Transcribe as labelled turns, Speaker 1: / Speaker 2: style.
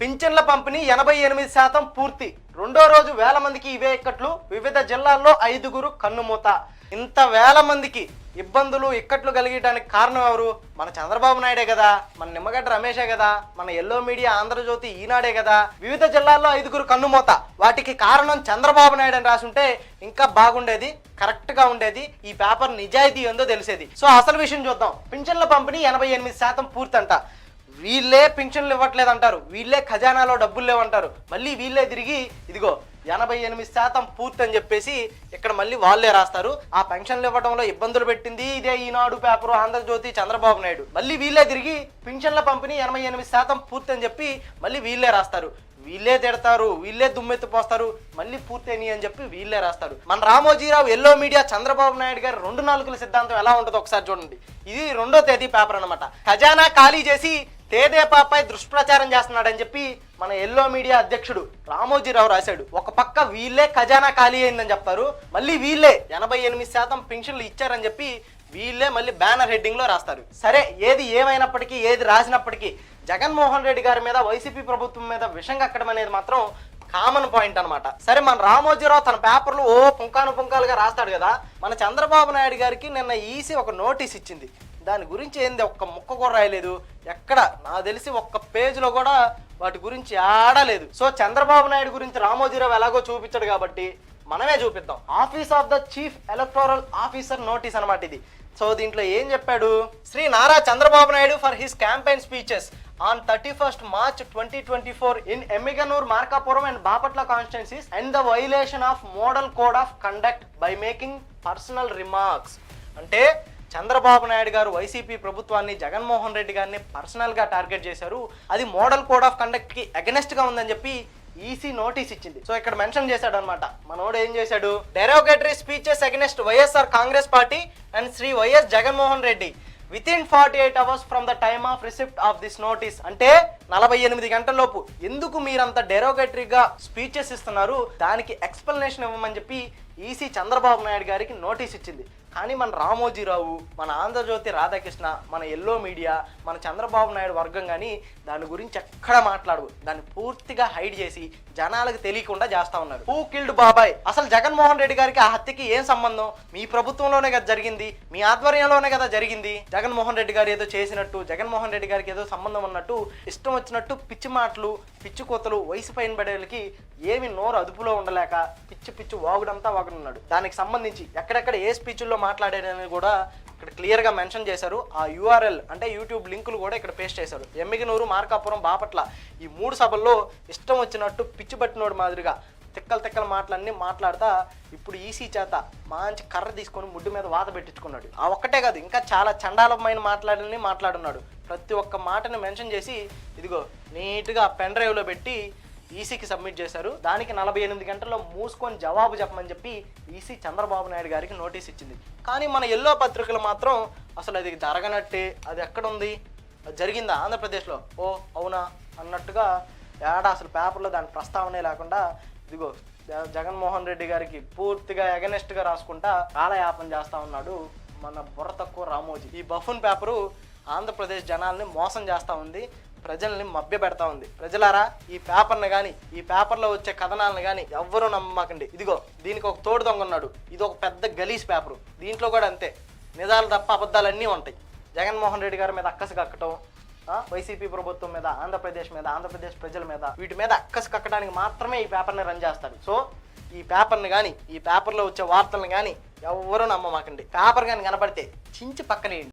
Speaker 1: పింఛన్ల పంపిణీ ఎనభై ఎనిమిది శాతం పూర్తి. రెండో రోజు వేల మందికి ఇవే ఇక్కట్లు. వివిధ జిల్లాల్లో ఐదుగురు కన్నుమూత. ఇంత వేల మందికి ఇబ్బందులు ఇక్కట్లు కలిగడానికి కారణం ఎవరు? మన చంద్రబాబు నాయుడే కదా మన నిమ్మగడ్డ రమేషే కదా మన ఎల్లో మీడియా ఆంధ్రజ్యోతి ఈనాడే కదా. వివిధ జిల్లాల్లో ఐదుగురు కన్నుమూత. వాటికి కారణం చంద్రబాబు నాయుడు అని రాసుంటే ఇంకా బాగుండేది కరెక్ట్గా ఉండేది ఈ పేపర్ నిజాయితీ ఏందో తెలిసేది. సో అసలు విషయం చూద్దాం. పింఛన్ల పంపిణీ ఎనభై ఎనిమిది శాతం పూర్తంట. వీళ్ళే పింఛన్లు ఇవ్వట్లేదు అంటారు వీళ్ళే ఖజానాలో డబ్బులు లేవంటారు. మళ్ళీ వీళ్ళే తిరిగి ఇదిగో ఎనభై ఎనిమిది శాతం పూర్తి అని చెప్పేసి ఇక్కడ మళ్ళీ వాళ్ళే రాస్తారు. ఆ పెన్షన్లు ఇవ్వడంలో ఇబ్బందులు పెట్టింది ఇదే ఈనాడు పేపరు ఆంధ్రజ్యోతి చంద్రబాబు నాయుడు. మళ్ళీ వీళ్ళే తిరిగి పింఛన్ల పంపిణీ ఎనభై ఎనిమిది శాతం పూర్తి అని చెప్పి మళ్ళీ వీళ్ళే రాస్తారు. వీళ్ళే తిడతారు వీళ్ళే దుమ్మెత్తిపోస్తారు మళ్ళీ పూర్తయినాయి అని చెప్పి వీళ్ళే రాస్తారు. మన రామోజీరావు ఎల్లో మీడియా చంద్రబాబు నాయుడు గారి రెండు నాలుగుల సిద్ధాంతం ఎలా ఉంటుందో ఒకసారి చూడండి. ఇది రెండో తేదీ పేపర్ అన్నమాట. ఖజానా ఖాళీ చేసి తేదేపాపై దుష్ప్రచారం చేస్తున్నాడని చెప్పి మన ఎల్లో మీడియా అధ్యక్షుడు రామోజీరావు రాశాడు. ఒక పక్క వీళ్ళే ఖజానా ఖాళీ అయిందని చెప్తారు. మళ్ళీ వీళ్ళే ఎనభై ఎనిమిది శాతం పెన్షన్లు ఇచ్చారని చెప్పి వీళ్ళే మళ్ళీ బ్యానర్ హెడ్డింగ్లో రాస్తారు. సరే ఏది ఏమైనప్పటికీ ఏది రాసినప్పటికీ జగన్మోహన్ రెడ్డి గారి మీద వైసీపీ ప్రభుత్వం మీద విషం కక్కడం అనేది మాత్రం కామన్ పాయింట్ అనమాట సరే మన రామోజీరావు తన పేపర్లు ఓ పుంకాను పుంకాలుగా రాస్తాడు కదా. మన చంద్రబాబు నాయుడు గారికి నిన్న ఈసీ ఒక నోటీస్ ఇచ్చింది. దాని గురించి ఏంది? ఒక్క ముక్క కూడా రాయలేదు. ఎక్కడ? నాకు తెలిసి ఒక్క పేజీలో కూడా వాటి గురించి ఆడలేదు. సో చంద్రబాబు నాయుడు గురించి రామోజీరావు ఎలాగో చూపించాడు కాబట్టి మనమే చూపిద్దాం. Office of the chief electoral officer notice అనమాట ఇది. సో దీంట్లో ఏం చెప్పాడు? Shri Nara Chandrababu Naidu for his campaign speeches on thirty first March twenty twenty four in Emmiganur Markapuram and Bapatla constituencies and the violation of model code of conduct by making personal remarks అంటే చంద్రబాబు నాయుడు గారు YCP ప్రభుత్వాన్ని జగన్మోహన్ రెడ్డి గారిని పర్సనల్గా target చేశారు. అది model code of కండక్ట్కి అగెనెస్ట్గా ఉందని చెప్పి ఈసీ నోటీస్ ఇచ్చింది. సో ఇక్కడ మెన్షన్ చేశాడు అనమాట మనోడు ఏం చేశాడు? Derogatory speeches against YSR Congress party and Shri YS Jaganmohan Reddy. Within forty eight hours from the time of receipt of this notice అంటే నలభై ఎనిమిది గంటల లోపు ఎందుకు మీరంత డెరోగేటరీగా స్పీచెస్ ఇస్తున్నారు? దానికి ఎక్స్ప్లెనేషన్ ఇవ్వమని చెప్పి ఈసీ చంద్రబాబు నాయుడు గారికి నోటీస్ ఇచ్చింది. కానీ మన రామోజీరావు మన ఆంధ్రజ్యోతి రాధాకృష్ణ మన ఎల్లో మీడియా మన చంద్రబాబు నాయుడు వర్గం కానీ దాని గురించి ఎక్కడ మాట్లాడు దాన్ని పూర్తిగా హైడ్ చేసి జనాలకు తెలియకుండా చేస్తా ఉన్నారు. హూ కిల్డ్ బాబాయ్? అసలు జగన్మోహన్ రెడ్డి గారికి ఆ హత్యకి ఏం సంబంధం? మీ ప్రభుత్వంలోనే కదా జరిగింది. మీ ఆధ్వర్యంలోనే కదా జరిగింది. జగన్మోహన్ రెడ్డి గారు ఏదో చేసినట్టు జగన్మోహన్ రెడ్డి గారికి ఏదో సంబంధం ఉన్నట్టు ఇష్టం వచ్చినట్టు పిచ్చి మాటలు పిచ్చి కోతలు వయసు పైన పడేళ్ళకి ఏమి నోరు అదుపులో ఉండలేక పిచ్చి పిచ్చి వాగుడంతా ఉన్నాడు. దానికి సంబంధించి ఎక్కడెక్కడ ఏ స్పీచ్ల్లో మాట్లాడారని కూడా ఇక్కడ క్లియర్గా మెన్షన్ చేశారు. ఆ యూఆర్ఎల్ అంటే యూట్యూబ్ లింకులు కూడా ఇక్కడ పేస్ట్ చేశారు. ఎమ్మిగనూరు మార్కాపురం బాపట్ల ఈ మూడు సభల్లో ఇష్టం వచ్చినట్టు పిచ్చి పట్టినోడు మాదిరిగా తిక్కల తిక్కల మాటలన్నీ మాట్లాడతా ఇప్పుడు ఈసీ చేత మంచి కర్ర తీసుకొని ముడ్డు మీద వాత పెట్టించుకున్నాడు. ఆ ఒక్కటే కాదు ఇంకా చాలా చండాలమైన మాట్లాడని మాట్లాడున్నాడు. ప్రతి ఒక్క మాటని మెన్షన్ చేసి ఇదిగో నీట్గా పెన్ డ్రైవ్లో పెట్టి ఈసీకి సబ్మిట్ చేశారు. దానికి నలభై ఎనిమిది గంటల్లో మూసుకొని జవాబు చెప్పమని చెప్పి ఈసీ చంద్రబాబు నాయుడు గారికి నోటీస్ ఇచ్చింది. కానీ మన ఎల్లో పత్రికలు మాత్రం అసలు అది జరగనట్టే అది ఎక్కడుంది అది జరిగిందా ఆంధ్రప్రదేశ్లో? ఓ అవునా అన్నట్టుగా ఏడా అసలు పేపర్లో దాని ప్రస్తావనే లేకుండా ఇదిగో జగన్మోహన్ రెడ్డి గారికి పూర్తిగా ఎగనెస్ట్గా రాసుకుంటా కాలయాపన చేస్తూ ఉన్నాడు మన బుర్ర తక్కువ రామోజీ. ఈ బఫున్ పేపరు ఆంధ్రప్రదేశ్ జనాల్ని మోసం చేస్తూ ఉంది. ప్రజల్ని మభ్య పెడతా ఉంది. ప్రజలారా ఈ పేపర్ని కానీ ఈ పేపర్లో వచ్చే కథనాలను కానీ ఎవ్వరూ నమ్మకండి. ఇదిగో దీనికి ఒక తోడు దొంగ ఉన్నాడు. ఇది ఒక పెద్ద గలీజ్ పేపరు. దీంట్లో కూడా అంతే. నిజాలు తప్ప అబద్ధాలన్నీ ఉంటాయి. జగన్మోహన్ రెడ్డి గారి మీద అక్కసి కక్కటం వైసీపీ ప్రభుత్వం మీద ఆంధ్రప్రదేశ్ మీద ఆంధ్రప్రదేశ్ ప్రజల మీద వీటి మీద అక్కసి కక్కడానికి మాత్రమే ఈ పేపర్ని రన్ చేస్తాడు సో ఈ పేపర్ని కానీ ఈ పేపర్లో వచ్చే వార్తలను కానీ ఎవ్వరూ నమ్మమాకండి. పేపర్ కానీ కనపడితే చించి పక్కనేయండి.